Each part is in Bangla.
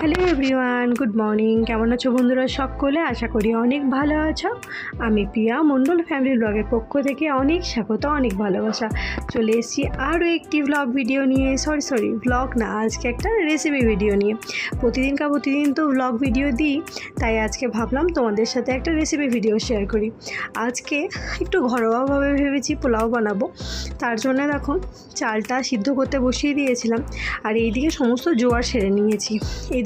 Hello everyone, good morning. কেমন আছো বন্ধুরা সকলে? আশা করি অনেক ভালো আছো। আমি প্রিয়া মণ্ডল ফ্যামিলি ব্লগের পক্ষ থেকে অনেক স্বাগত, অনেক ভালোবাসা। চলে এসেছি আরও একটি ব্লগ ভিডিও নিয়ে। সরি সরি ব্লগ না, আজকে একটা রেসিপি ভিডিও নিয়ে। প্রতিদিনকার প্রতিদিন তো ব্লগ ভিডিও দিই, তাই আজকে ভাবলাম তোমাদের সাথে একটা রেসিপি ভিডিও শেয়ার করি। আজকে একটু ঘরোয়াভাবে ভেবেছি পোলাও বানাবো। তার জন্য দেখো, চালটা সিদ্ধ করতে বসিয়ে দিয়েছিলাম। আর এইদিকে সমস্ত জোয়ার সেরে নিয়েছি।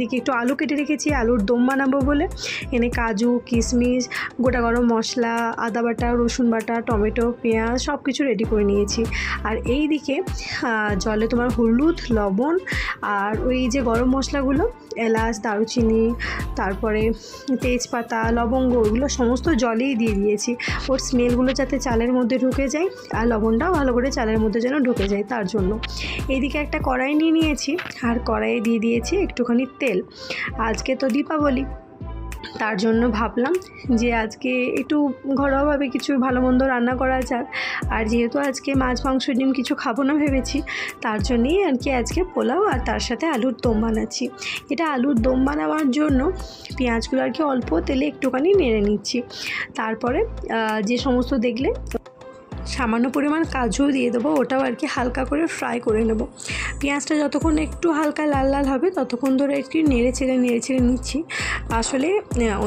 এইদিকে একটু আলু কেটে রেখেছি, আলুর দম বানাবো বলে। এনে কাজু কিশমিশ গোটা গরম মশলা, আদা বাটা, রসুন বাটা, টমেটো, পেঁয়াজ সব কিছু রেডি করে নিয়েছি। আর এই দিকে জলে তোমার হলুদ, লবণ আর ওই যে গরম মশলাগুলো, এলাচ, দারুচিনি, তারপরে তেজপাতা, লবঙ্গ, ওগুলো সমস্ত জলেই দিয়ে দিয়েছি। ওর স্মেলগুলো যাতে চালের মধ্যে ঢুকে যায় আর লবণটাও ভালো করে চালের মধ্যে যেন ঢুকে যায় তার জন্য। এইদিকে একটা কড়াই নিয়ে নিয়েছি, আর কড়াইয়ে দিয়ে দিয়েছি একটুখানি তেল। আজকে তো দীপাবলি। তার জন্য ভাবলাম যে আজকে একটু ঘরোয়াভাবে কিছু ভালো মন্দ রান্না করা যাক। আর যেহেতু আজকে মাছ, মাংস, ডিম কিছু খাব না ভেবেছি, তার জন্যই আর কি আজকে পোলাও আর তার সাথে আলুর দম বানাচ্ছি। এটা আলুর দম বানাবার জন্য পেঁয়াজগুলো আর কি অল্প তেলে একটুখানি নেড়ে নিচ্ছি। তারপরে যে সমস্ত দেখলে সামান্য পরিমাণ কাজুও দিয়ে দেবো, ওটাও আর কি হালকা করে ফ্রাই করে নেব। পেঁয়াজটা যতক্ষণ একটু হালকা লাল লাল হবে, ততক্ষণ ধরে একটু নেড়ে ছেড়ে নেড়ে ছেড়ে নিচ্ছি। আসলে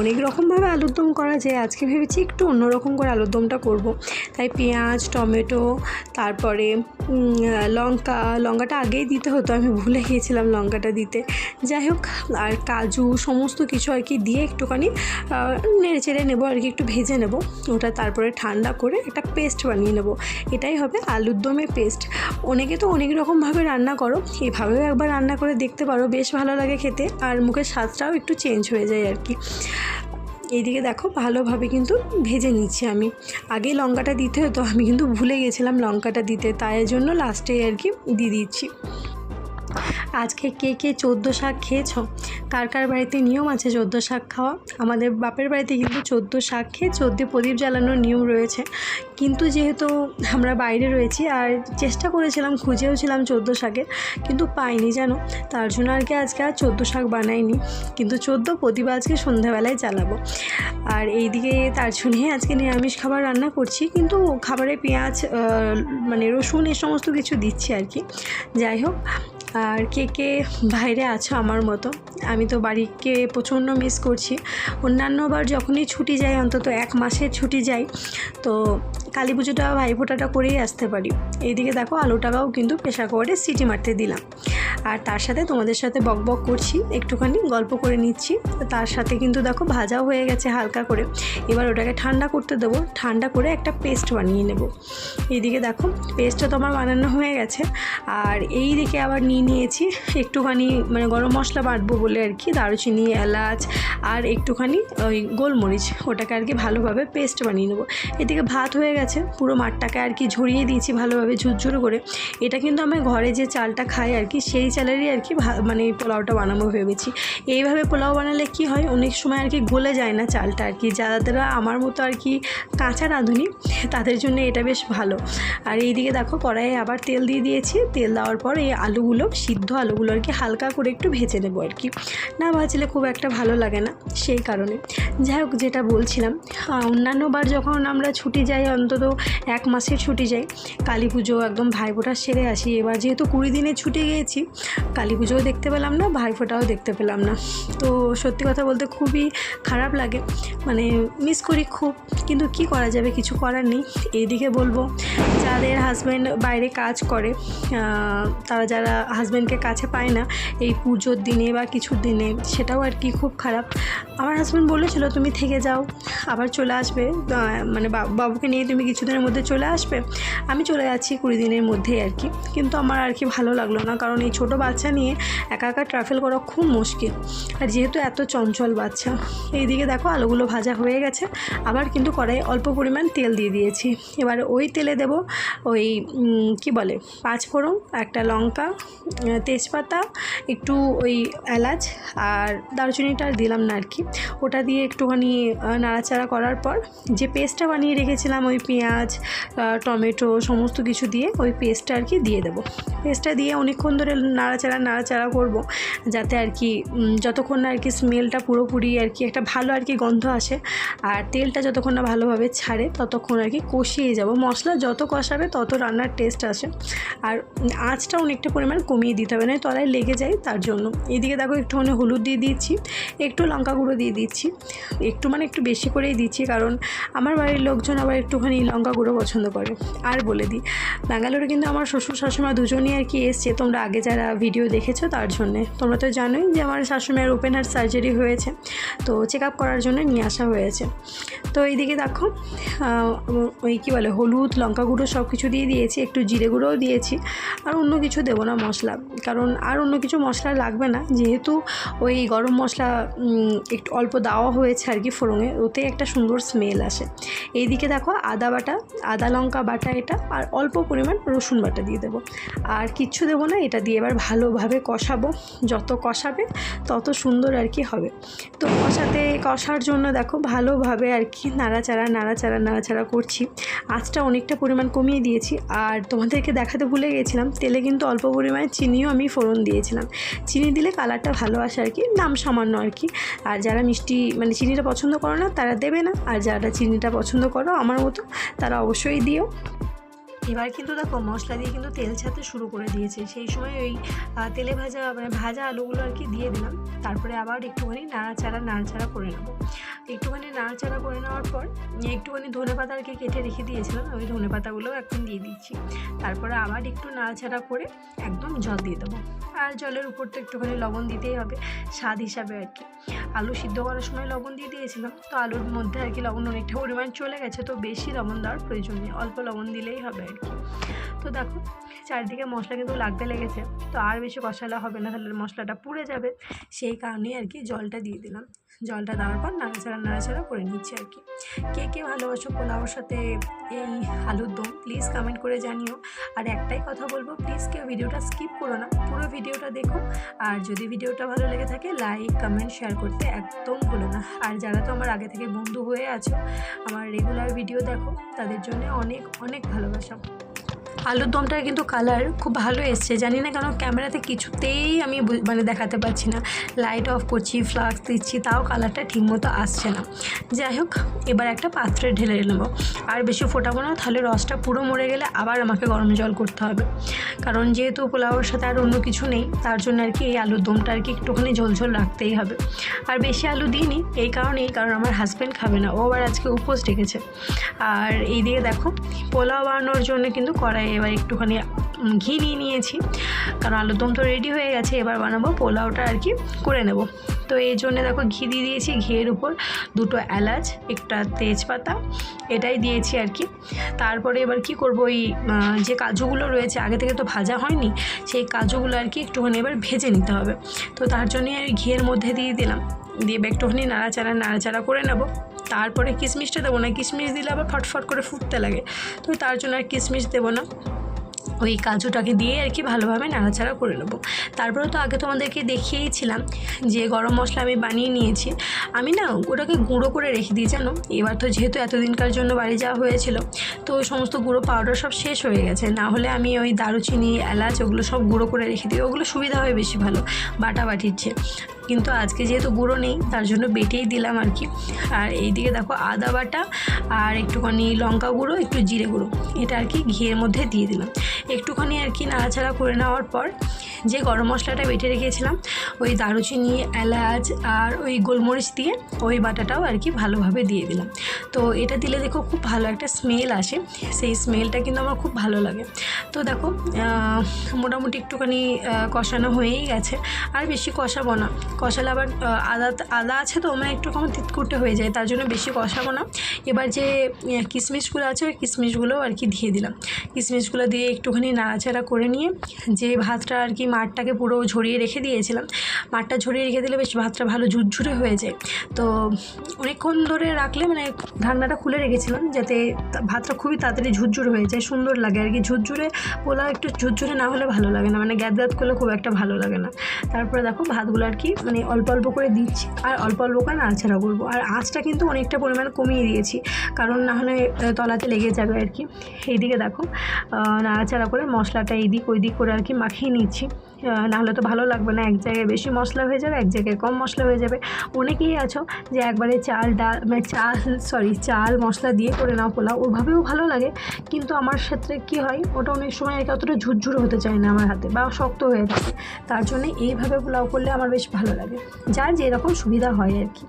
অনেক রকমভাবে আলুর দম করা যায়, আজকে ভেবেছি একটু অন্যরকম করে আলুর দমটা করব। তাই পেঁয়াজ, টমেটো, তারপরে লঙ্কা, লঙ্কাটা আগেই দিতে হতো, আমি ভুলে গিয়েছিলাম লঙ্কাটা দিতে। যাই হোক, আর কাজু সমস্ত কিছু আর কি দিয়ে একটুখানি নেড়ে চেড়ে নেব, আর কি একটু ভেজে নেব। ওটা তারপরে ঠান্ডা করে একটা পেস্ট বানিয়ে নেব। এটাই হবে আলুর দমের পেস্ট অনেকে তো অনেক রকমভাবে রান্না করো, এভাবেও একবার রান্না করে দেখতে পারো, বেশ ভালো লাগে খেতে। আর মুখের স্বাদটাও একটু চেঞ্জ হয়ে যায় আর কি। এইদিকে দেখো ভালোভাবে কিন্তু ভেজে নিচ্ছি আমি। আগে লঙ্কাটা দিতে হতো, আমি কিন্তু ভুলে গেছিলাম লঙ্কাটা দিতে। তাই জন্য লাস্টে আর কি দিয়ে দিচ্ছি। আজকে কে কে চোদ্দ শাক খেয়েছ? কার কার বাড়িতে নিয়ম আছে চোদ্দ শাক খাওয়া? আমাদের বাপের বাড়িতে কিন্তু চোদ্দ শাক খেয়ে চোদ্দ প্রদীপ জ্বালানোর নিয়ম রয়েছে। কিন্তু যেহেতু আমরা বাইরে রয়েছি আর চেষ্টা করেছিলাম, খুঁজেও ছিলাম চোদ্দ শাকের কিন্তু পাইনি জানো? তার জন্য আর কি আজকে আর চোদ্দ শাক বানাইনি। কিন্তু চোদ্দ প্রদীপ আজকে সন্ধ্যাবেলায় জ্বালাবো। আর এইদিকে তার জন্যই আজকে নিরামিষ খাবার রান্না করছি, কিন্তু খাবারে পেঁয়াজ মানে রসুন এ সমস্ত কিছু দিচ্ছি আর কি। যাই হোক আর কে কে বাইরে আছো আমার মতো? আমি তো বাড়িকে প্রচণ্ড মিস করছি। অন্যান্যবার যখনই ছুটি যাই অন্তত এক মাসের ছুটি যাই তো কালী পুজোটা ভাইফোঁটাটা করেই আসতে পারি। এইদিকে দেখো আলুটাকাও কিন্তু প্রেশার কুকারে সিটি মারতে দিলাম। আর তার সাথে তোমাদের সাথে বক বক করছি, একটুখানি গল্প করে নিচ্ছি। তার সাথে কিন্তু দেখো ভাজাও হয়ে গেছে হালকা করে। এবার ওটাকে ঠান্ডা করতে দেবো। ঠান্ডা করে একটা পেস্ট বানিয়ে নেব। এইদিকে দেখো, পেস্টটা তো আমার বানানো হয়ে গেছে। আর এই দিকে আবার নিয়ে নিয়েছি। একটুখানি মানে গরম মশলা বাটবো বলে আর কি, দারুচিনি, এলাচ আর একটুখানি ওই গোলমরিচ। ওটাকে আর কি ভালোভাবে পেস্ট বানিয়ে নেব। এদিকে ভাত হয়ে গেছে, পুরো মাঠটাকে আর কি ঝরিয়ে দিয়েছি ভালোভাবে ঝুরঝুরো করে। এটা কিন্তু আমি ঘরে যে চালটা খাই আর কি, সেই চালেরই আর কি মানে পোলাওটা বানাবো ভেবেছি। এইভাবে পোলাও বানালে কি হয়, অনেক সময় আর কি গলে যায় না চালটা আর কি। যারা আমার মতো আর কি কাঁচা রাঁধুনি, তাদের জন্য এটা বেশ ভালো। আর এইদিকে দেখো কড়াইয়ে আবার তেল দিয়ে দিয়েছি। তেল দেওয়ার পর এই আলুগুলো সিদ্ধ আলুগুলো আর কি হালকা করে একটু ভেজে নেব আর কি। না ভাজলে খুব একটা ভালো লাগে না সেই কারণে। যাই হোক যেটা বলছিলাম আহ, অন্যান্যবার যখন আমরা ছুটি যাই অন্তত এক মাসের ছুটি যাই কালী পুজো একদম ভাইফোঁটা সেরে আসি। এবার যেহেতু কুড়ি দিনের ছুটি গিয়েছি কালী পুজোও দেখতে পেলাম না ভাইফোঁটাও দেখতে পেলাম না। তো সত্যি কথা বলতে খুবই খারাপ লাগে মানে মিস করি খুব কিন্তু কি করা যাবে কিছু করার নেই। এইদিকে বলব যাদের হাজব্যান্ড বাইরে কাজ করে তারা যারা হাজব্যান্ডকে কাছে পায় না, এই পুজোর দিনে বা কিছুর দিনে, সেটাও আর কি খুব খারাপ। আমার হাজব্যান্ড বলেছিল, তুমি থেকে যাও, আবার চলে আসবে মানে বাবুকে নিয়ে তুমি কিছুদিনের মধ্যে চলে আসবে। আমি চলে যাচ্ছি কুড়ি দিনের মধ্যেই আর কি। কিন্তু আমার আর কি ভালো লাগল না, কারণ এই ছোটো বাচ্চা নিয়ে একা একা ট্রাভেল করা খুব মুশকিল। আর যেহেতু এত চঞ্চল বাচ্চা, এইদিকে দেখো আলুগুলো ভাজা হয়ে গেছে, আবার কিন্তু কড়াই অল্প পরিমাণ তেল দিয়ে দিয়েছি। এবার ওই তেলে দেব ওই কি বলে পাঁচফোড়ন একটা লঙ্কা তেজপাতা, একটু ওই এলাচ আর দারুচিনিটা আর দিলাম না আর কি। ওটা দিয়ে একটুখানি নাড়াচাড়া করার পর যে পেস্টটা বানিয়ে রেখেছিলাম ওই পেঁয়াজ টমেটো সমস্ত কিছু দিয়ে ওই পেস্টটা আর কি দিয়ে দেবো। পেস্টটা দিয়ে অনেকক্ষণ ধরে নাড়াচাড়া নাড়াচাড়া করব যাতে আর কি যতক্ষণ না আর কি স্মেলটা পুরোপুরি আর কি একটা ভালো আর কি গন্ধ আসে আর তেলটা যতক্ষণ না ভালোভাবে ছাড়ে ততক্ষণ আর কি কষিয়ে যাব। মশলা যত কষাবে তত রান্নার টেস্ট আসে। আর আঁচটা অনেকটা পরিমাণ কমিয়ে দিতে হবে না তলায় লেগে যায় তার জন্য। এদিকে দেখো একটুখানি হলুদ দিয়ে দিচ্ছি, একটু লঙ্কা গুঁড়ো দিয়ে দিচ্ছি। একটু মানে একটু বেশি করেই দিচ্ছি, কারণ আমার বাড়ির লোকজন আবার একটুখানি লঙ্কা গুঁড়ো পছন্দ করে। আর বলে দিই, ব্যাঙ্গালোরে কিন্তু আমার শ্বশুর শাশুমা দুজনই আর কি এসছে, তোমরা আগে যারা ভিডিও দেখেছ তার জন্যে। তোমরা তো জানোই যে আমার শাশুমার ওপেন হার্ট সার্জারি হয়েছে, তো চেক আপ করার জন্য নিয়ে আসা হয়েছে। তো এইদিকে দেখো ওই কী বলে, হলুদ, লঙ্কা গুঁড়ো সব কিছু দিয়ে দিয়েছি, একটু জিরে গুঁড়োও দিয়েছি, আর অন্য কিছু দেবো না মশলা। কারণ আর অন্য কিছু মশলা লাগবে না, যেহেতু ওই গরম মশলা একটু অল্প দেওয়া হয়েছে আর কি ফোড়ঙে ওতে একটা সুন্দর স্মেল আসে। এইদিকে দেখো আদা বাটা, আদা লঙ্কা বাটা এটা, আর অল্প পরিমাণ রসুন বাটা দিয়ে দেবো। আর কিচ্ছু দেবো না, এটা দিয়ে এবার ভালোভাবে কষাবো। যত কষাবে, তত সুন্দর আর কি হবে। তো কষাতে, কষার জন্য দেখো ভালোভাবে আর কি নাড়াচাড়া নাড়াচাড়া নাড়াচাড়া করছি। আঁচটা অনেকটা পরিমাণ কমিয়ে দিয়েছি। আর তোমাদেরকে দেখাতে ভুলে গেছিলাম, তেলে কিন্তু অল্প পরিমাণে চিনিও আমি ফোড়ন দিয়েছিলাম। চিনি দিলে কালারটা ভালো আসে আর কি, নাম সামান্য আর কি। আর যারা মিষ্টি মানে চিনিটা পছন্দ করো না, তারা দেবে না। আর যারা চিনিটা পছন্দ করো আমার মতো, তারা অবশ্যই দিও। এবার কিন্তু দেখো, মশলা দিয়ে কিন্তু তেল ছাড়তে শুরু করে দিয়েছে। সেই সময় ওই তেলে ভাজা মানে ভাজা আলুগুলো আর কি দিয়ে দিলাম। তারপরে আবার একটুখানি নাড়াচাড়া নাড়াচাড়া করে নেব। একটুখানি নাড়াচাড়া করে নেওয়ার পর একটুখানি ধনে পাতা আর কি কেটে রেখে দিয়েছিলাম, ওই ধনে পাতাগুলোও এখন দিয়ে দিচ্ছি। তারপরে আবার একটু নাড়াচাড়া করে একদম জল দিয়ে দেবো। আর জলের উপর তো একটুখানি লবণ দিতেই হবে, স্বাদ হিসাবে আর কি আলু সিদ্ধ করার সময় লবণ দিয়ে দিয়েছিলাম, তো আলুর মধ্যে আর কি লবণ অনেকটা পরিমাণ চলে গেছে, তো বেশি লবণ দেওয়ার প্রয়োজন নেই, অল্প লবণ দিলেই হবে আর কি তো দেখো, চারিদিকে মশলা কিন্তু লাগতে লেগেছে, তো আর বেশি কষালা হবে না, তাহলে মশলাটা পুড়ে যাবে সেই কারণেই আর কি জলটা দিয়ে দিলাম। জলটা দেওয়ার পর নাড়াচাড়া নাড়াচাড়া করে নিচ্ছি আর কি। কে কে ভালোবাসো পোলাওর সাথে এই আলুর দম প্লিজ কমেন্ট করে জানিও। আর একটাই কথা বলব প্লিজ কেউ ভিডিওটা স্কিপ করো না। পুরো ভিডিওটা দেখো। আর যদি ভিডিওটা ভালো লেগে থাকে লাইক কমেন্ট শেয়ার করতে একদম ভুলো না। আর যারা তো আমার আগে থেকে বন্ধু হয়ে আছো, আমার রেগুলার ভিডিও দেখো, তাদের জন্য অনেক অনেক ভালোবাসা। আলুর দমটার কিন্তু কালার খুব ভালো এসছে। জানি না কেন ক্যামেরাতে কিছুতেই আমি মানে দেখাতে পারছি না। লাইট অফ করছি ফ্লাক্স দিচ্ছি, তাও কালারটা ঠিকমতো আসছে না। যাই হোক, এবার একটা পাত্রে ঢেলে নেব। আর বেশি ফোটাবো না, তাহলে রসটা পুরো মরে গেলে আবার আমাকে গরম জল করতে হবে। কারণ যেহেতু পোলাওর সাথে আর অন্য কিছু নেই, তার জন্য আর কি এই আলুর দমটা আর কি একটুখানি ঝোলঝোল রাখতেই হবে। আর বেশি আলু দিইনি, এই কারণেই কারণ আমার হাজব্যান্ড খাবে না। ও আবার আজকে উপোস রেখেছে আর এই দিকে দেখো, পোলাও বানানোর জন্য কিন্তু কড়াই এবার একটুখানি ঘি নিয়ে নিয়েছি। কারণ আলুর দম তো রেডি হয়ে গেছে, এবার বানাবো পোলাওটা আর কি করে নেব। তো এই জন্য দেখো ঘি দিয়ে দিয়েছি, ঘিয়ের উপর দুটো এলাচ, একটা তেজপাতা, এটাই দিয়েছি আর কি। তারপরে এবার কি করব, ওই যে কাজুগুলো রয়েছে, আগে থেকে তো ভাজা হয়নি, সেই কাজুগুলো আর কি একটুখানি এবার ভেজে নিতে হবে। তো তার জন্যই আমি ঘিয়ের মধ্যে দিয়ে দিলাম। দিয়ে একটুখানি নাড়াচাড়া নাড়াচাড়া করে নেব। তারপরে কিশমিশটা দেবো না, কিশমিশ দিলে আবার ফটফট করে ফুটতে লাগে। তো তার জন্য আর কিশমিশ দেবো না। ওই কাজুটাকে দিয়ে আর কি ভালোভাবে নাড়াচাড়া করে নেব। তারপরে তো আগে তোমাদেরকে দেখিয়েইছিলাম যে গরম মশলা আমি বানিয়ে নিয়েছি। আমি না ওটাকে গুঁড়ো করে রেখে দিই, জানো? এবার তো যেহেতু এতদিনকার জন্য বাড়ি যাওয়া হয়েছিল, তো ওই সমস্ত গুঁড়ো পাউডার সব শেষ হয়ে গেছে। না হলে আমি ওই দারুচিনি, এলাচ ওগুলো সব গুঁড়ো করে রেখে দিই, ওগুলো সুবিধা হয় বেশি ভালো বাটা বাটির চেয়ে। কিন্তু আজকে যেহেতু গুঁড়ো নেই, তার জন্য বেটেই দিলাম আর কি। আর এইদিকে দেখো আদা বাটা আর একটুখানি লঙ্কা গুঁড়ো, একটু জিরে গুঁড়ো। এটা আর কি ঘিয়ের মধ্যে দিয়ে দিলাম। একটুখানি আর কি নাড়াচাড়া করে নেওয়ার পর যে গরম মশলাটা বেটে রেখেছিলাম, ওই দারুচিনি, এলাচ আর ওই গোলমরিচ দিয়ে ওই বাটাটাও আর কি ভালোভাবে দিয়ে দিলাম। তো এটা দিলে দেখো খুব ভালো একটা স্মেল আসে, সেই স্মেলটা কিন্তু আমার খুব ভালো লাগে। তো দেখো মোটামুটি একটুখানি কষানো হয়েই গেছে। আর বেশি কষাবো না। কষালে আবার আদা আদা আছে তো আমার একটু কম তিতকুটে হয়ে যায়, তার জন্য বেশি কষাবো না। এবার যে কিশমিশগুলো আছে, ওই কিশমিশগুলো আর কি দিয়ে দিলাম। কিশমিশগুলো দিয়ে একটুখানি নাড়াচাড়া করে নিয়ে, যে ভাতটা আর কি মাঠটাকে পুরো ঝরিয়ে রেখে দিয়েছিলাম। মাঠটা ঝরিয়ে রেখে দিলে বেশ ভাতটা ভালো ঝুরঝুরে হয়ে যায়। তো অনেকক্ষণ ধরে রাখলে মানে ঢাকনাটা খুলে রেখেছিলাম যাতে ভাতটা খুবই তাড়াতাড়ি ঝুরঝুরে হয়ে যায়, সুন্দর লাগে। আর কি ঝুরঝুরে পোলাও একটু ঝুরঝুরে না হলে ভালো লাগে না। মানে গ্যাদ গ্যাদ করলে খুব একটা ভালো লাগে না। তারপরে দেখো ভাতগুলো আর কি মানে অল্প অল্প করে দিচ্ছি। আর অল্প অল্প করে নাড়াচাড়া করব। আর আঁচটা কিন্তু অনেকটা পরিমাণ কমিয়ে দিয়েছি। কারণ না হলে তলাতে লেগে যাবে আর কি। এইদিকে দেখো নাড়াচাড়া করে মশলাটা এইদিক ওই দিক করে আর কি মাখিয়ে নিচ্ছি। নাহলে তো ভালো লাগবে না, এক জায়গায় বেশি মশলা হয়ে যাবে, এক জায়গায় কম মশলা হয়ে যাবে। অনেকেই আছো যে একবারে চাল, ডাল মানে চাল সরি চাল মশলা দিয়ে করে নাও পোলাও, ওভাবেও ভালো লাগে। কিন্তু আমার ক্ষেত্রে কি হয়, ওটা অনেক সময় অতটা ঝুরঝুরে হতে চায় না আমার হাতে বা শক্ত হয়ে থাকে। তার জন্য এইভাবে পোলাও করলে আমার বেশ ভালো লাগে, যার যেরকম সুবিধা হয় আর কি।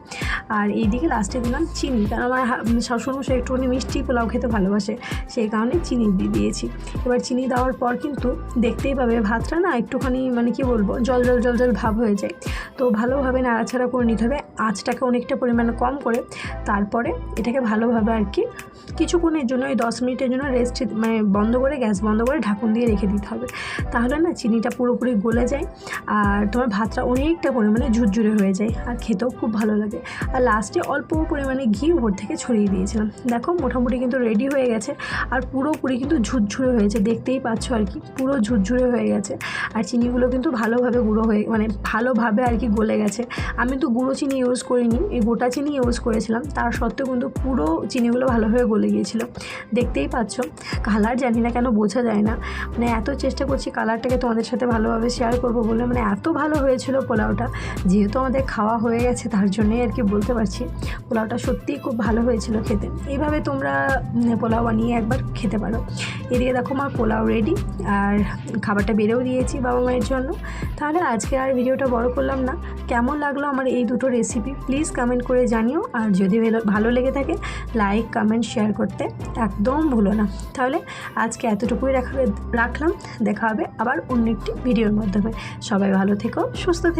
আর এইদিকে লাস্টে দিলাম চিনি, কারণ আমার শ্বশুরমশাই একটুখানি মিষ্টি পোলাও খেতে ভালোবাসে, সেই কারণে চিনি দিয়ে দিয়েছি। এবার চিনি দেওয়ার পর কিন্তু দেখতেই পাবে ভাতটা না একটুখানি মানে কি বলব, জল জল জল জল ভাব হয়ে যায়। তো ভালোভাবে নাড়াচাড়া করে নিতে হবে। আঁচটাকে অনেকটা পরিমাণে কম করে তারপরে এটাকে ভালোভাবে আর কি কিছুক্ষণের জন্য, ওই দশ মিনিটের জন্য রেস্ট মানে বন্ধ করে, গ্যাস বন্ধ করে ঢাকুন দিয়ে রেখে দিতে হবে। তাহলে না চিনিটা পুরোপুরি গলে যায় আর তোমার ভাতটা অনেকটা পরিমাণে ঝুরঝুরে হয়ে যায় আর খেতেও খুব ভালো লাগে। আর লাস্টে অল্প পরিমাণে ঘি উপর থেকে ছড়িয়ে দিয়েছিলাম। দেখো, মোটামুটি কিন্তু রেডি হয়ে গেছে আর পুরোপুরি কিন্তু ঝুরঝুরে হয়েছে। দেখতেই পাচ্ছ আর কি, পুরো ঝুরঝুরে হয়ে গেছে। আর চিনিগুলো কিন্তু ভালোভাবে গুঁড়ো হয়ে মানে ভালোভাবে আর কি গলে গেছে। আমি তো গুঁড়ো চিনি ইউজ করিনি, এই গোটা চিনি ইউজ করেছিলাম। তার সত্ত্বেও কিন্তু পুরো চিনিগুলো ভালোভাবে গলে গিয়েছিল। দেখতেই পাচ্ছ কালার জানি না কেন বোঝা যায় না। মানে এত চেষ্টা করছি কালারটাকে তোমাদের সাথে ভালোভাবে শেয়ার করব বলে মানে এত ভালো হয়েছিল পোলাওটা। যেহেতু আমাদের খাওয়া হয়ে গেছে, তার জন্যই আর কি বলতে পারছি, পোলাওটা সত্যিই খুব ভালো হয়েছিল খেতে। এইভাবে তোমরা পোলাও বানিয়ে একবার খেতে পারো। এদিকে দেখো আমার পোলাও রেডি আর খাবারটা বেড়েও দিয়েছি বাবা মায়ের জন্য। তাহলে আজকে আর ভিডিওটা বড় করলাম না। কেমন লাগল আমার এই দুটো রেসিপি প্লিজ কমেন্ট করে জানিও। আর যদি ভালো- লেগে থাকে লাইক কমেন্ট শেয়ার করতে একদম ভুলো না। তাহলে আজকে এতটুকুই রাখা রাখলাম। দেখা হবে আবার অন্য একটি ভিডিওর মাধ্যমে। সবাই ভালো থেকো, সুস্থ থেকো।